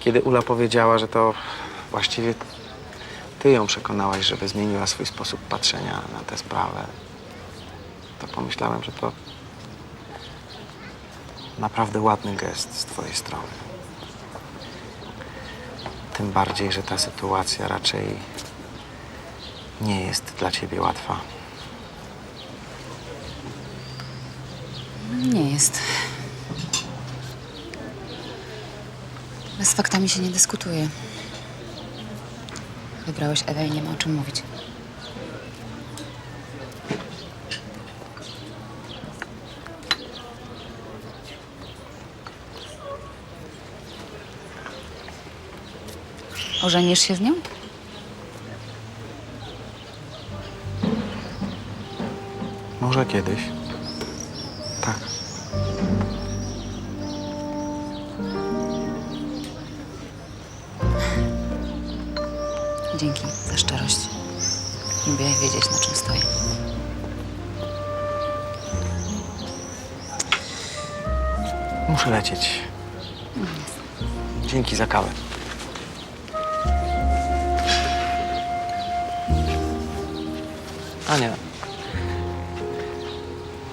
Kiedy Ula powiedziała, że to właściwie ty ją przekonałaś, żeby zmieniła swój sposób patrzenia na tę sprawę, to pomyślałem, że to naprawdę ładny gest z twojej strony. Tym bardziej, że ta sytuacja raczej nie jest dla ciebie łatwa. Nie jest. Z faktami się nie dyskutuje. Wybrałeś Ewę i nie ma o czym mówić. Ożenisz się z nią? Może kiedyś. Tak. Dzięki za szczerość. Lubię wiedzieć, na czym stoję. Muszę lecieć. Dzięki za kawę. Ania.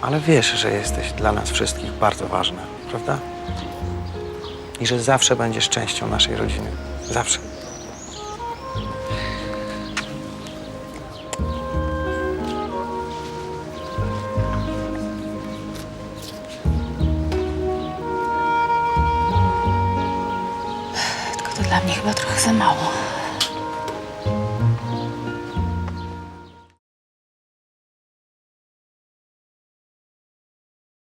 Ale wiesz, że jesteś dla nas wszystkich bardzo ważna, prawda? I że zawsze będziesz częścią naszej rodziny. Zawsze. Dla mnie chyba trochę za mało.